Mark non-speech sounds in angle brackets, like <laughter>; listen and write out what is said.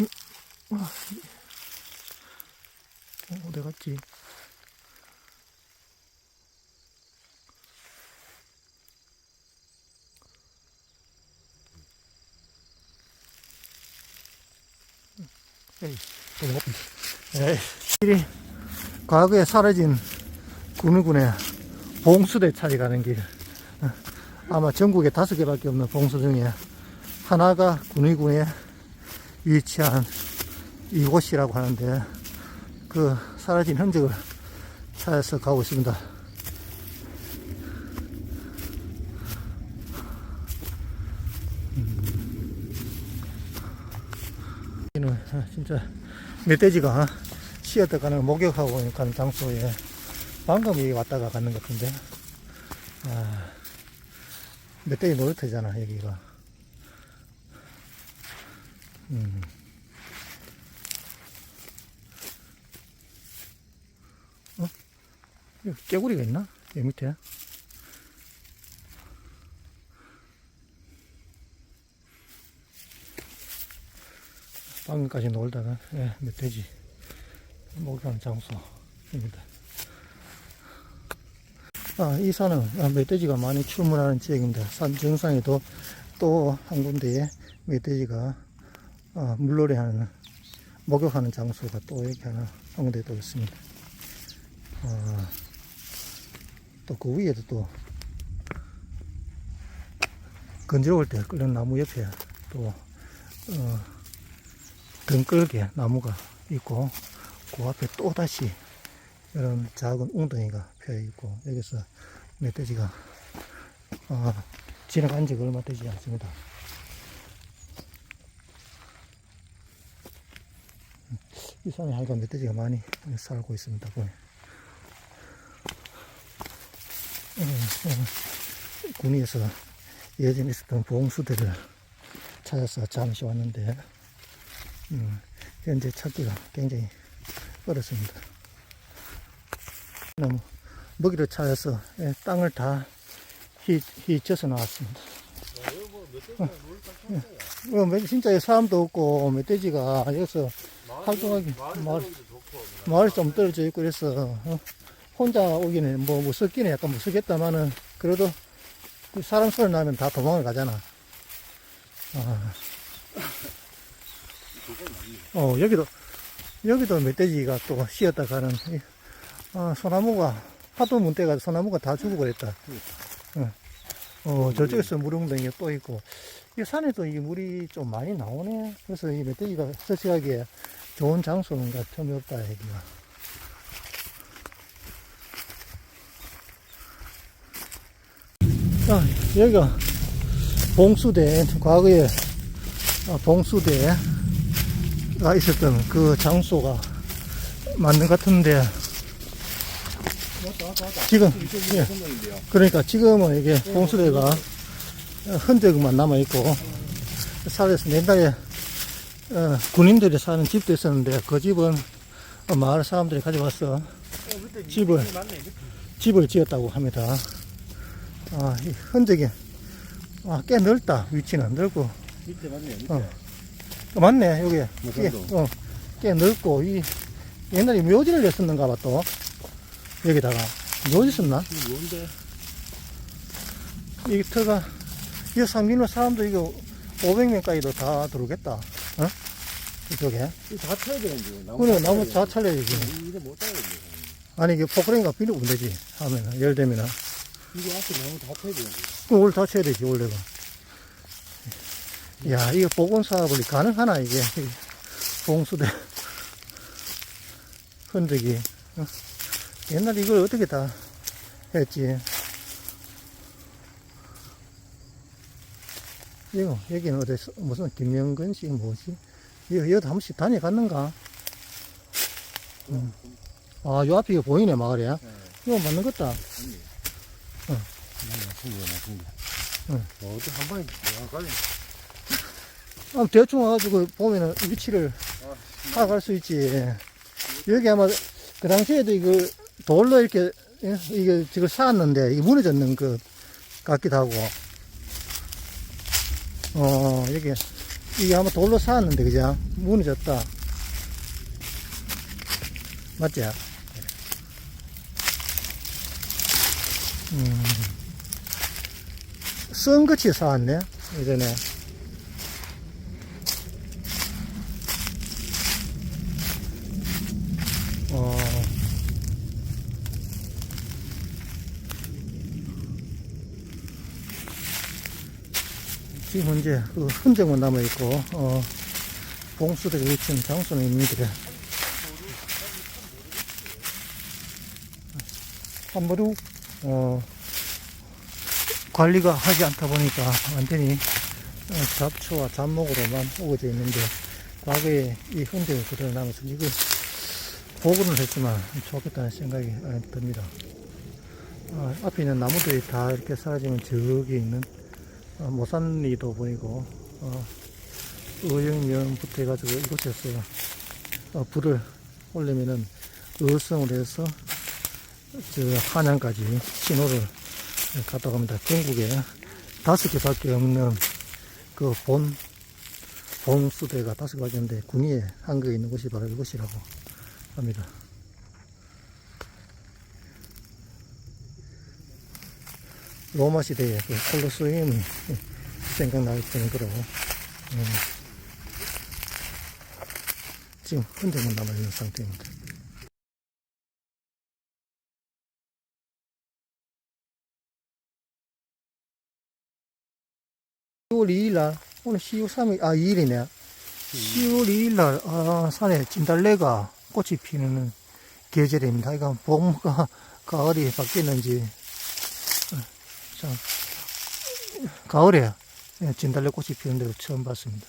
어, 어디 갔지? 에이. 에이, 길이 과거에 사라진 군의군의 봉수대 찾아 가는 길. 어, 아마 전국에 다섯 개밖에 없는 봉수 중에 하나가 군의군에 위치한 이곳이라고 하는데 그 사라진 흔적을 찾아서 가고 있습니다. 여기는 아, 진짜 멧돼지가 쉬었다 가는 목욕하고 가는 장소에 방금 여기 왔다가 갔는 것 같은데. 아, 멧돼지 놀이터잖아 여기가 음. 어? 깨구리가 있나? 여기 밑에 방금까지 놀다가 예, 멧돼지 목욕하는 장소입니다. 아, 이 산은 아, 멧돼지가 많이 출몰하는 지역입니다. 산 정상에도 또 한 군데에 멧돼지가 아, 물놀이 하는 목욕하는 장소가 또 이렇게 하나 또 있습니다. 아, 또그 위에도 또 건지러울 때 끓는 나무 옆에 또 어, 등끌게 나무가 있고 그 앞에 또 다시 이런 작은 웅덩이가 펴 있고 여기서 멧돼지가 아, 지나간 지가 얼마 되지 않습니다. 이 산에 하여간 멧돼지가 많이 살고 있습니다. 보니. 음, 음, 군위에서 예전에 있었던 봉수들을 찾아서 잠시 왔는데 음, 현재 찾기가 굉장히 어렵습니다. 너무 먹이를 찾아서 예, 땅을 다 휘, 휘쳐서 나왔습니다. 어, 멧- 진짜 여기 사람도 없고 멧돼지가 여기서 활동하기 마을, 마을이 좀 떨어져 있고 그래서 어, 혼자 오기는 뭐 무섭기는 약간 무섭겠다마는 그래도 그 사람 소리 나면 다 도망을 가잖아. 아. 어, 여기도, 여기도 멧돼지가 또 쉬었다 가는, 이, 아, 소나무가, 하도 문대가 소나무가 다 죽어버렸다. 어, 어, 저쪽에서 물웅덩이가 또 있고, 이 산에도 이 물이 좀 많이 나오네. 그래서 이 멧돼지가 서식하기에 좋은 장소인가 틈이 없다, 여기가. 자, 여기가 봉수대, 과거에 아, 봉수대가 있었던 그 장소가 맞는 것 같은데, 지금, 예, 그러니까 지금은 이게 봉수대가 흔적만 남아있고, 살에서 옛날에 어, 군인들이 사는 집도 있었는데, 그 집은 마을 사람들이 가져와서 집을, 집을 지었다고 합니다. 아, 이 흔적이, 아, 꽤 넓다, 위치는. 넓고, 밑에 맞네. 밑에. 어. 어, 맞네, 여기. 뭐 꽤, 정도? 어, 꽤 넓고, 이, 옛날에 묘지를 냈었는가 봐, 또. 여기다가. 묘지 썼나? 뭔데? 이 터가, 이 상민로 사람도 이거 500명까지도 다 들어오겠다. 어? 이쪽에. 다 쳐야 되는데. 나무 그래, 다 나무 쳐야 다 찰려야지. 되는데. 이거 못 따야 돼. 아니, 이게 포크레인가 비누 오면 되지. 하면은, 열 되면은. 이거 앞에 나무 다 쳐야 되는데. 그럼 올 다 쳐야 되지, 원래가. 야, 이거 보건 사업이 가능하나, 이게. 이 봉수대. <laughs> 흔적이. 어? 옛날에 이걸 어떻게 다 했지. 이거, 여기는 어디, 무슨 김영근 씨, 뭐지? 여기, 여기 한 번씩 다녀갔는가? 음. 아, 요 앞에 이거 보이네, 마을에. 이거 맞는 것 나쁜 거. 응. 뭐, 어디 한 방에 정확하게. 아, 대충 와가지고 보면은 위치를 파악할 수 있지. 여기 아마 그 당시에도 이거 돌로 이렇게 예? 이게 지금 쌓았는데 이게 무너졌는 그 같기도 하고. 어 여기 이게 아마 돌로 쌓았는데, 그죠? 무너졌다. 맞지? 음. 썬같이 쌓았네, 예전에. 지금 현재 그 흔적만 남아있고, 어, 봉수대가 위치한 장소는 있는데, 한번도, 어, 관리가 하지 않다 보니까 완전히 어, 잡초와 잡목으로만 우거져 있는데, 과거에 이 흔적이 그대로 남아서 이거 복원을 했지만 좋겠다는 생각이 어, 듭니다. 어, 앞에 있는 나무들이 다 이렇게 사라지면 저기 있는 어, 모산리도 보이고 어, 의영면부터 해가지고 이곳에서 어, 불을 올리면은 의성을 해서 저 한양까지 신호를 갔다 갑니다. 전국에 다섯 개밖에 없는 그본 봉수대가 다섯 개밖에 없는데 군위에 한개 있는 곳이 바로 이곳이라고 합니다. 로마 시대의 그 콜로세움이 생각날 정도로 음, 지금 흔적만 남아있는 상태입니다. 10월 2일 날, 오늘 10월 3일, 아, 2일이네. 10월 2일 날, 아, 산에 진달래가 꽃이 피는 계절입니다. 이거 봄과 가을이 바뀌었는지, 어, 참, 가을에 진달래 꽃이 피는 데를 처음 봤습니다.